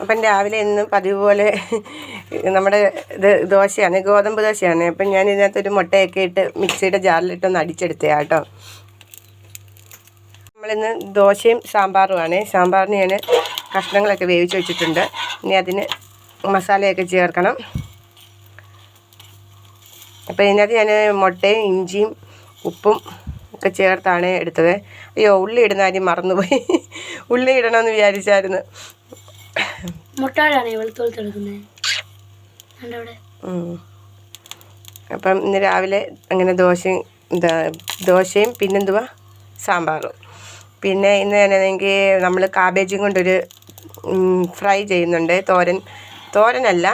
അപ്പം രാവിലെ ഇന്ന് പതിവ് പോലെ നമ്മുടെ ഇത് ദോശയാണ് ഗോതമ്പ് ദോശയാണ്. അപ്പം ഞാൻ ഇതിനകത്തൊരു മുട്ടയൊക്കെ ഇട്ട് മിക്സിയുടെ ജാറിലിട്ടൊന്ന് അടിച്ചെടുത്തേ കേട്ടോ. നമ്മളിന്ന് ദോശയും സാമ്പാറുമാണ് സാമ്പാറിന് ഞാൻ കഷ്ണങ്ങളൊക്കെ വേവിച്ച് വെച്ചിട്ടുണ്ട്. ഇനി അതിന് മസാലയൊക്കെ ചേർക്കണം. അപ്പോൾ ഇതിനകത്ത് ഞാൻ മുട്ടയും ഇഞ്ചിയും ഉപ്പും ഒക്കെ ചേർത്താണ് എടുത്തത്. അയ്യോ ഉള്ളി ഇടുന്ന കാര്യം മറന്നുപോയി. ഉള്ളി ഇടണമെന്ന് വിചാരിച്ചായിരുന്നു. മുട്ടാടാണ്. അപ്പം ഇന്ന് രാവിലെ അങ്ങനെ ദോശയും എന്താ ദോശയും പിന്നെന്തുവാ സാമ്പാറും. പിന്നെ ഇന്ന് എനിക്ക് നമ്മൾ കാബേജും കൊണ്ടൊരു ഫ്രൈ ചെയ്യുന്നുണ്ട്. തോരൻ തോരനല്ല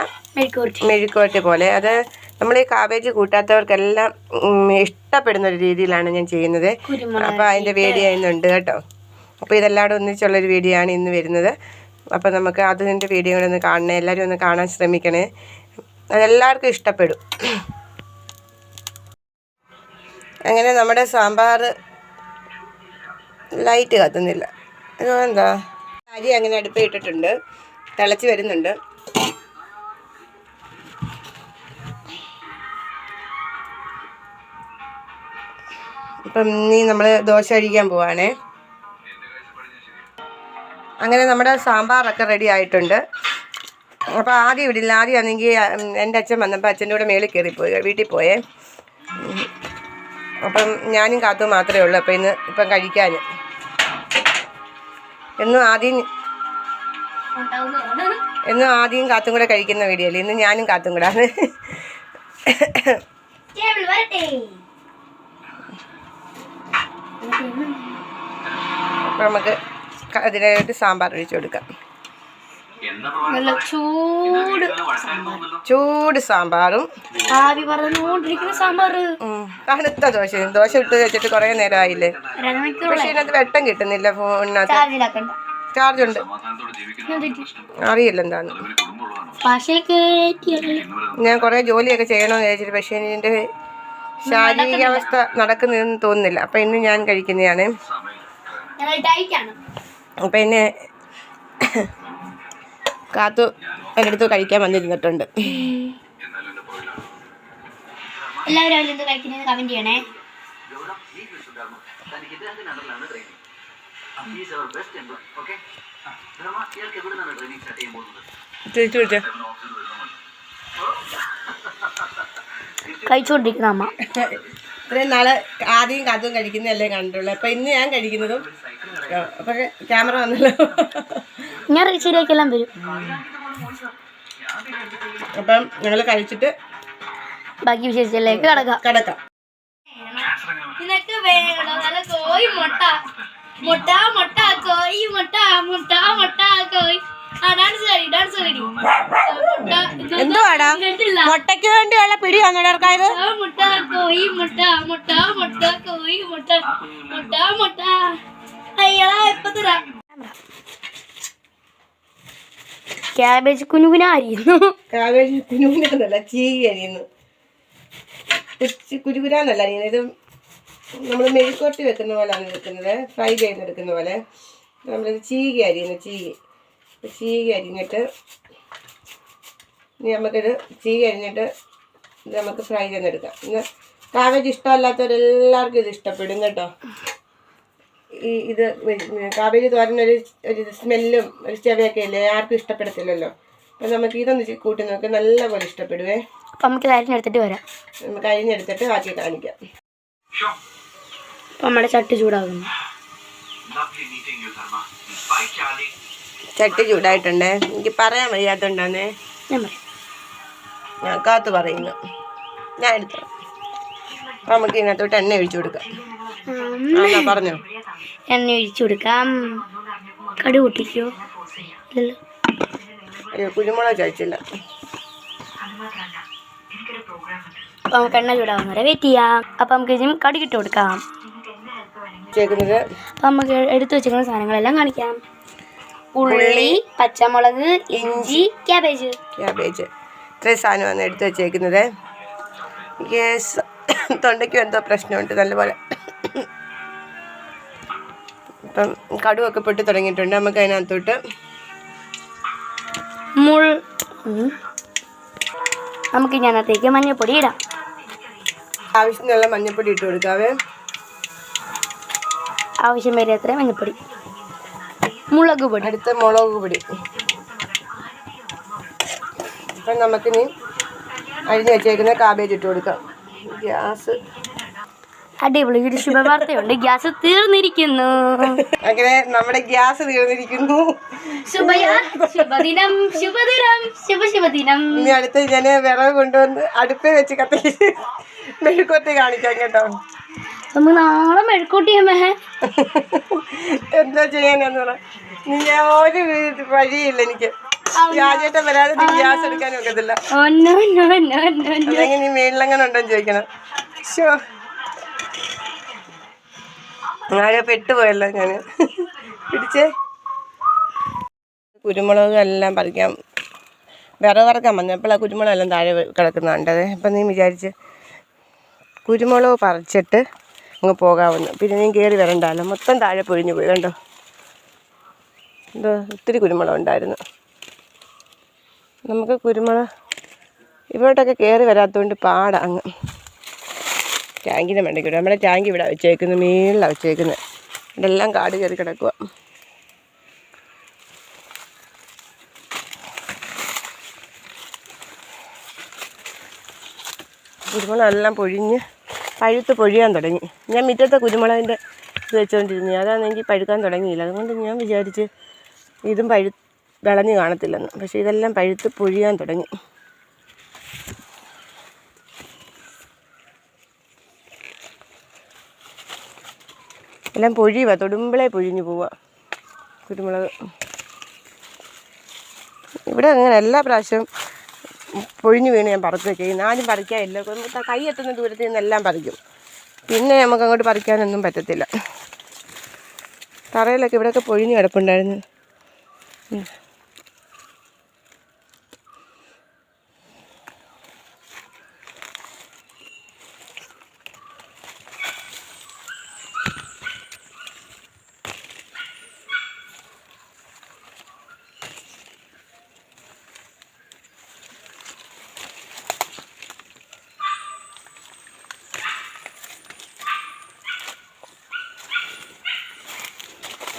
മെഴുക്കുവരട്ടി പോലെ. അത് നമ്മൾ ഈ കാബേജ് കൂട്ടാത്തവർക്കെല്ലാം ഇഷ്ടപ്പെടുന്ന ഒരു രീതിയിലാണ് ഞാൻ ചെയ്യുന്നത്. അപ്പോൾ അതിന്റെ വീഡിയോ ഇന്നുണ്ട് കേട്ടോ. അപ്പോൾ ഇതെല്ലാം ഒന്നിച്ചുള്ളൊരു വീഡിയോ ആണ് ഇന്ന് വരുന്നത്. അപ്പോൾ നമുക്ക് അതിന്റെ വീഡിയോ ഒന്ന് കാണണേ. എല്ലാവരും ഒന്ന് കാണാൻ ശ്രമിക്കണേ. അതെല്ലാവർക്കും ഇഷ്ടപ്പെടും. അങ്ങനെ നമ്മുടെ സാമ്പാർ ലൈറ്റ് കത്തുന്നില്ല. എന്താ? അരി അങ്ങനെ അടുപ്പ് ഇട്ടിട്ടുണ്ട്. തിളച്ച് വരുന്നുണ്ട്. ഇപ്പം ഇനി നമ്മൾ ദോശ അഴിക്കാൻ പോവാണേ. അങ്ങനെ നമ്മുടെ സാമ്പാറൊക്കെ റെഡി ആയിട്ടുണ്ട്. അപ്പോൾ ആദ്യം ഇടില്ല ആദ്യം ആണെങ്കിൽ എന്റെ അച്ഛൻ വന്നപ്പോൾ അച്ഛന്റെ കൂടെ മേളിൽ കയറിപ്പോയി വീട്ടിൽ പോയേ. അപ്പം ഞാനും കാത്തു മാത്രമേ ഉള്ളൂ. അപ്പം ഇന്ന് ഇപ്പം കഴിക്കാൻ. എന്നും ആദ്യം എന്നും ആദ്യം കാത്തും കൂടെ കഴിക്കുന്ന വീഡിയോ അല്ലേ? ഇന്ന് ഞാനും കാത്തും കൂടെ. ആണ് അപ്പം നമുക്ക് അതിനായിട്ട് സാമ്പാർ ഒഴിച്ചു കൊടുക്കാം. നല്ല ചൂട് ചൂട് സാമ്പാറും. ആവി പറഞ്ഞുകൊണ്ടിരിക്കുന്ന സാമ്പാർ തണുത്ത ദോശ. ദോശ ഇട്ട് വെച്ചിട്ട് കുറേ നേരം ആയില്ലേ പക്ഷെ ഇതിനകത്ത് വെട്ടം കിട്ടുന്നില്ല ഫോണിനകത്ത് ചാർജ് ഉണ്ട് അറിയില്ല കേറ്റിയല്ലേ. ഞാൻ കുറേ ജോലിയൊക്കെ ചെയ്യണമെന്ന് വിചാരിച്ചിട്ട് പക്ഷേ എന്റെ ശാരീരിക അവസ്ഥ നടക്കുന്നതെന്ന് തോന്നുന്നില്ല. അപ്പം ഇന്ന് ഞാൻ കഴിക്കുന്നതാണ്. അപ്പം കാത്തു എന്റെ അടുത്ത് കഴിക്കാൻ വന്നിരുന്നിട്ടുണ്ട്. എല്ലാവരും കഴിക്കുന്നത് ചെയ്യണേ. കഴിച്ചുകൊണ്ടിരിക്കുന്ന അമ്മ. ഇത്രയും നാളെ ആദ്യം കാത്തും കഴിക്കുന്നതല്ലേ കണ്ടുള്ളൂ. അപ്പം ഇന്ന് ഞാൻ കഴിക്കുന്നതും അപ്പം ക്യാമറ വന്നല്ലോ. ഞാൻ ശരിയാക്കിയെല്ലാം വരും. അപ്പം ഞങ്ങൾ കഴിച്ചിട്ട് ബാക്കി വിശേഷത്തിലേക്ക് കടക്കാം. കടക്കാം. നിനക്ക് വേണം. നല്ല കോയി മുട്ട. മുട്ട മുട്ട കോയി മുട്ട മുട്ട മുട്ട കോയി എന്തുവാടാ? മുട്ടയ്ക്ക് വേണ്ടിയുള്ള പിടി വന്നിടർക്കായത് മുട്ട കോയി മുട്ട മുട്ട മുട്ട കോയി മുട്ട മുട്ട മുട്ട. ക്യാബേജ് കുനുകുനാരിയുന്നു ക്യാബേജ് കുനുകുനാന്നല്ല ചീകി അരിയുന്നു. കുരുകുരാന്നല്ല അരിയുന്നത്. ഇത് നമ്മൾ മെഴുക്കോട്ടി വെക്കുന്ന പോലെയാണ് വെക്കുന്നത് ഫ്രൈ ചെയ്തെടുക്കുന്ന പോലെ. നമ്മളിത് ചീകി അരിയുന്നു ചീകി. ചീകി അരിഞ്ഞിട്ട് ഇനി നമുക്കിത് ചീകി അരിഞ്ഞിട്ട് ഇത് നമുക്ക് ഫ്രൈ ചെയ്തെടുക്കാം. ഇന്ന് കാവേജ് ഇഷ്ടമല്ലാത്തവരെല്ലാവർക്കും ഇത് ഇഷ്ടപ്പെടും കേട്ടോ. ഈ ഇത് കാബേജ് തോരനൊരു ഒരു ഒരു സ്മെല്ലും ഒരു ചെവയൊക്കെ ഇല്ലേ? ആർക്കും ഇഷ്ടപ്പെടത്തില്ലല്ലോ. അപ്പം നമുക്ക് ഇതൊന്ന് കൂട്ടി നോക്കി. നല്ലപോലെ ഇഷ്ടപ്പെടുവേ. അപ്പം നമുക്ക് അരിഞ്ഞെടുത്തിട്ട് വരാം. നമുക്ക് അരിഞ്ഞെടുത്തിട്ട് ബാക്കി കാണിക്കാം. അപ്പം നമ്മുടെ ചട്ടി ചൂടാകുന്നു ചട്ടി ചൂടായിട്ടുണ്ടേ. എനിക്ക് പറയാൻ വയ്യാത്തോണ്ടാന്നേ. ഞാൻ കാത്തു പറയുന്നു. ഞാൻ എടുത്തു അപ്പം നമുക്ക് ഇതിനകത്തോട്ട് എണ്ണ ഒഴിച്ചു കൊടുക്കാം. പറഞ്ഞോ. എണ്ണ ഒഴിച്ചു കൊടുക്കാം. കടു പൊട്ടിക്കോ കുരുമുളക് കഴിച്ചില്ല അപ്പൊ നമുക്ക് എണ്ണ ചൂടാവുന്ന വരെ വെയിറ്റ് ചെയ്യാം. അപ്പൊ നമുക്ക് ഇനിയും കടുകിട്ട് കൊടുക്കാം. അപ്പൊ നമുക്ക് എടുത്തു വെച്ചിരിക്കുന്ന സാധനങ്ങളെല്ലാം കാണിക്കാം. ഉള്ളി പച്ചമുളക് ഇഞ്ചി ക്യാബേജ് ക്യാബേജ് ഇത്രയും സാധനമാണ് എടുത്തു വെച്ചേക്കുന്നത്. തൊണ്ടയ്ക്കും എന്തോ പ്രശ്നമുണ്ട്. നല്ലപോലെ ഇപ്പം കടുവൊക്കെ പൊട്ടി തുടങ്ങിയിട്ടുണ്ട്. നമുക്ക് അതിനകത്തോട്ട് മുൾ. നമുക്ക് ഞാനത്തേക്ക് മഞ്ഞപ്പൊടി ഇടാം. ആവശ്യത്തിനുള്ള മഞ്ഞപ്പൊടി ഇട്ട് കൊടുക്കാവേ. ആവശ്യം വരെ അത്ര മഞ്ഞപ്പൊടി മുളക് പൊടി. അടുത്ത മുളക് പൊടി. അപ്പം നമുക്കിനി അരിഞ്ഞ് വെച്ചേക്കുന്ന കാബേജ് ഇട്ട് കൊടുക്കാം. ഗ്യാസ് അടിപൊളി ഒരു ശുഭവാർത്തയുണ്ട്. ഗ്യാസ് തീർന്നിരിക്കുന്നു. അങ്ങനെ നമ്മുടെ ഗ്യാസ് തീർന്നിരിക്കുന്നു. ശുഭദിനം ശുഭദിനം ശുഭ ശുഭദിനം. ഇനി അടുത്ത് ഞാൻ വിറവ് കൊണ്ടുവന്ന് അടുപ്പേ വെച്ച് കത്തി മെഴുക്കോട്ടി കാണിക്കാം കേട്ടോ. നമുക്ക് നാളെ മെഴുക്കൂട്ടിയമ്മേ എന്താ ചെയ്യാനെന്ന് പറ. നീ ഒരു വഴിയില്ല എനിക്ക്. രാജേട്ടൻ വരാതെ ഗ്യാസ് എടുക്കാൻ ഒക്കത്തില്ല. മേളിലെങ്ങനെ ഉണ്ടോ ചോദിക്കണം. ഷോ ആകെ പെട്ടുപോയല്ലോ ഞാൻ പിടിച്ചേ. കുരുമുളക് എല്ലാം പറിക്കാം വിറക് വറക്കാൻ വന്നപ്പോഴാണ് കുരുമുളക് എല്ലാം താഴെ കിടക്കുന്നുണ്ടത് അപ്പം നീ വിചാരിച്ച് കുരുമുളക് പറിച്ചിട്ട് അങ്ങ് പോകാവുന്നു. പിന്നെ നീ കയറി വരണ്ടല്ലോ. മൊത്തം താഴെ പൊഴിഞ്ഞു പോയി. കണ്ടോ? എന്തോ ഒത്തിരി കുരുമുളക് ഉണ്ടായിരുന്നു. നമുക്ക് കുരുമുളക് ഇവിടോട്ടൊക്കെ കയറി വരാത്തതുകൊണ്ട് പാടാ അങ്ങ്. ടാങ്കിന്റെ മണ്ടയ്ക്ക് വിടും നമ്മുടെ ടാങ്ക് ഇവിടെ വെച്ചേക്കുന്നത് മേളിലാണ് വെച്ചേക്കുന്നത് ഇതെല്ലാം കാട് കയറി കിടക്കുക കുരുമുളക് എല്ലാം പൊഴിഞ്ഞ് പഴുത്ത് പൊഴിയാൻ തുടങ്ങി. ഞാൻ മുറ്റത്തെ കുരുമുളകിന്റെ ഇത് വെച്ചുകൊണ്ടിരുന്നു അതാണെങ്കിൽ പഴുക്കാൻ തുടങ്ങിയില്ല. അതുകൊണ്ട് ഞാൻ വിചാരിച്ച് ഇതും പഴു വിളഞ്ഞ് കാണത്തില്ലെന്ന്. പക്ഷേ ഇതെല്ലാം പഴുത്ത് പൊഴിയാൻ തുടങ്ങി. എല്ലാം പൊഴിയുക തൊടുമ്പളേ പൊഴിഞ്ഞു പോവുക കുരുമുളക്. ഇവിടെ അങ്ങനെ എല്ലാ പ്രാവശ്യവും പൊഴിഞ്ഞു വീണ് ഞാൻ പറത്ത് ചെയ്യുന്നത് ആരും പറിക്കാനില്ല കൈ എത്തുന്ന ദൂരത്തിൽ നിന്നെല്ലാം പറിക്കും. പിന്നെ നമുക്ക് അങ്ങോട്ട് പറിക്കാനൊന്നും പറ്റത്തില്ല. തറയിലൊക്കെ ഇവിടെയൊക്കെ പൊഴിഞ്ഞു കിടപ്പുണ്ടായിരുന്നു.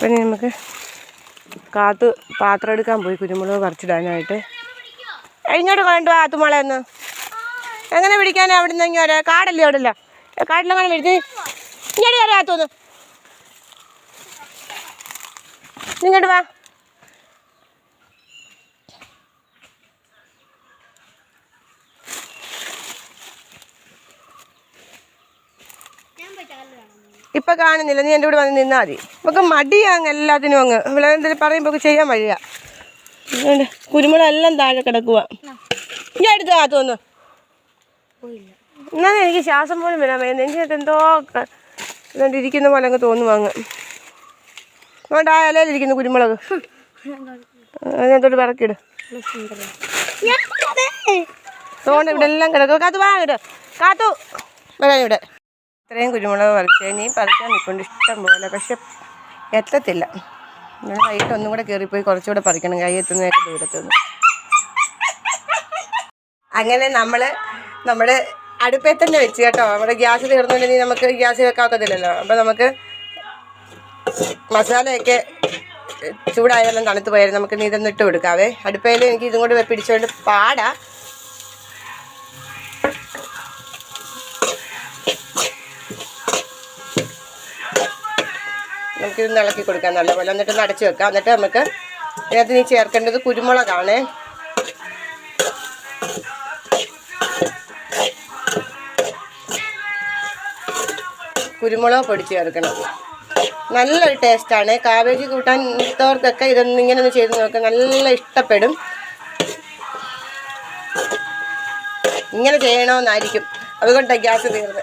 അപ്പം നമുക്ക് കാത്ത് പാത്രം എടുക്കാൻ പോയി. കുരുമുളക് പറിച്ചിടാനായിട്ട്. ഇങ്ങോട്ട് കൊണ്ടുവാ ആത്തുമോളെ ഒന്ന്. എങ്ങനെ പിടിക്കാനാ അവിടെ നിന്ന് ഇങ്ങനെ കാടല്ലേ അവിടെ ഇല്ല കാട്ടിലെങ്ങനെ പിടിച്ച് ഇങ്ങോട്ട് വരാം ആത്തു ഒന്ന് ഇങ്ങോട്ട് വാ. ഇപ്പൊ കാണുന്നില്ല. നീ എന്റെ കൂടെ വന്ന് നിന്നാൽ മതി. നമുക്ക് മടിയാങ്ങ് എല്ലാത്തിനും അങ്ങ്. ഇവിടെ എന്തെങ്കിലും പറയുമ്പോൾ ചെയ്യാൻ വഴിയ. കുരുമുളക് എല്ലാം താഴെ കിടക്കുക ഞാൻ എടുത്ത് കാത്തോന്ന് എന്നാലും എനിക്ക് ശ്വാസം പോലും വരാൻ വയ്യ. നെഞ്ചിനകത്ത് എന്തോ ഇരിക്കുന്ന പോലെ അങ്ങ് തോന്നുന്നു അങ്ങ്. അതുകൊണ്ട് ആ ഇലയിലിരിക്കുന്നു കുരുമുളക്. അതിനകത്തോട്ട് വിറക്കിട് അതുകൊണ്ട് ഇവിടെ എല്ലാം കിടക്കും. കാത്തു വാ കാത്തു. വരാൻ ഇവിടെ. ഇത്രയും കുരുമുളക് പറിച്ച്. ഇനി പറിക്കാൻ നിൽക്കൊണ്ട് ഇഷ്ടം പോലെ പക്ഷെ എത്തത്തില്ല. ഞാൻ കൈയിട്ട് ഒന്നും കൂടെ കയറിപ്പോയി കുറച്ചുകൂടെ പറിക്കണം കൈ എത്തുന്നതൊക്കെ ദൂരത്തുനിന്ന് അങ്ങനെ നമ്മൾ നമ്മുടെ അടുപ്പേ തന്നെ വെച്ച് കേട്ടോ. നമ്മുടെ ഗ്യാസ് തീർന്നുണ്ടെങ്കിൽ നമുക്ക് ഗ്യാസ് വെക്കാത്തതില്ലല്ലോ അപ്പോൾ നമുക്ക് മസാലയൊക്കെ ചൂടായാലും തണുത്ത് പോയാലും നമുക്ക് ഇനി ഇതൊന്ന് ഇട്ട് കൊടുക്കാവേ. അടുപ്പയിൽ എനിക്ക് ഇതും കൂടെ പിടിച്ചുകൊണ്ട് പാടാ. നമുക്കിത് ഇളക്കി കൊടുക്കാം നല്ലപോലെ. എന്നിട്ട് ഒന്ന് അടച്ച് വെക്കാം. എന്നിട്ട് നമുക്ക് ഇതിനകത്ത് നീ ചേർക്കേണ്ടത് കുരുമുളകാണ്. കുരുമുളക് പൊടിച്ച് ചേർക്കണം. നല്ലൊരു ടേസ്റ്റാണ്. കാബേജ് കൂട്ടാൻ ഇത്തവർക്കൊക്കെ ഇതൊന്നും ഇങ്ങനെ ഒന്ന് ചെയ്ത് നോക്കുക നല്ല ഇഷ്ടപ്പെടും. ഇങ്ങനെ ചെയ്യണമെന്നായിരിക്കും അതുകൊണ്ടാണ് ഗ്യാസ് തീർന്നത്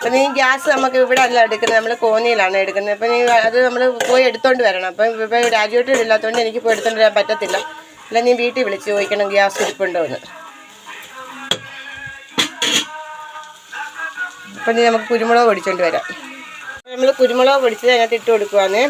അപ്പം നീ ഗ്യാസ് നമുക്ക് ഇവിടെ അല്ല എടുക്കുന്നത് നമ്മൾ കോന്നിയിലാണ് എടുക്കുന്നത്. അപ്പം നീ അത് നമ്മൾ പോയി എടുത്തോണ്ട് വരണം. അപ്പം ഇപ്പോൾ രാജുവേട്ടൻ ഇല്ലാത്തതുകൊണ്ട് എനിക്ക് പോയി എടുത്തോണ്ട് വരാൻ പറ്റത്തില്ല. അല്ല നീ വീട്ടിൽ വിളിച്ച് ചോദിക്കണം ഗ്യാസ് ഇരിപ്പുണ്ടോ എന്ന്. അപ്പം നീ നമുക്ക് കുരുമുളക് പൊടിച്ചോണ്ട് വരാം. നമ്മൾ കുരുമുളക് പൊടിച്ചത് അതിനകത്ത് ഇട്ട് കൊടുക്കുവാന്നേ.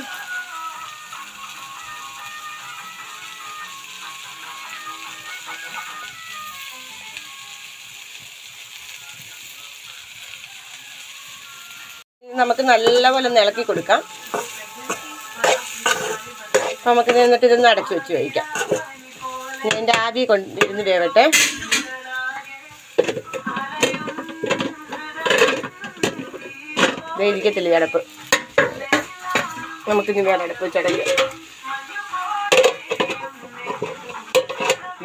നമുക്ക് നല്ലപോലെ ഒന്ന് ഇളക്കി കൊടുക്കാം. നമുക്ക് നിന്നിട്ട് ഇതൊന്ന് അടച്ചു വെച്ച് കഴിക്കാം ഇതിന്റെ ആവി കൊണ്ടിരുന്ന് വേവട്ടെ. ഇരിക്കത്തില്ല അടപ്പ്? നമുക്കിനി വേറെ അടപ്പ് ചടങ്ങ്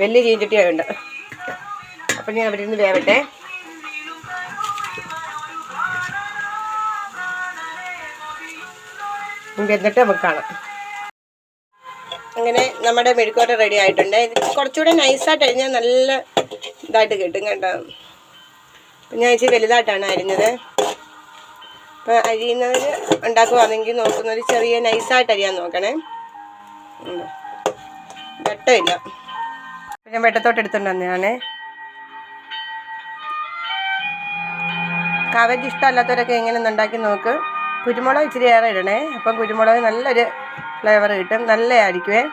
വലിയ ചീഞ്ചട്ടിയായുണ്ട് അപ്പം ഞാൻ അവിടെ നിന്ന് വേവട്ടെ. എന്നിട്ട് നമുക്ക് കാണാം. അങ്ങനെ നമ്മുടെ മെഴുക്കോട്ട റെഡി ആയിട്ടുണ്ട്. ഇത് കുറച്ചുകൂടെ നൈസായിട്ട് അരിഞ്ഞാൽ നല്ല ഇതായിട്ട് കിട്ടും കേട്ടോ. അപ്പം ഞാൻ ഇച്ചിരി വലുതായിട്ടാണ് അരിഞ്ഞത്. അപ്പം അരിയുന്നവർ ഉണ്ടാക്കുവാണെങ്കിൽ നോക്കുന്നവർ ചെറിയ നൈസായിട്ട് അരിയാൻ നോക്കണേ. വെട്ടമില്ല. ഞാൻ വെട്ടത്തോട്ട് എടുത്തുകൊണ്ട് വന്നതാണ് കാവേജ് ഇഷ്ടമല്ലാത്തവരൊക്കെ എങ്ങനെ ഉണ്ടാക്കി നോക്ക്. കുരുമുളക് ഇച്ചിരി ഏറെ ഇടണേ. അപ്പം കുരുമുളക് നല്ലൊരു ഫ്ലേവർ കിട്ടും. നല്ലതായിരിക്കുമേ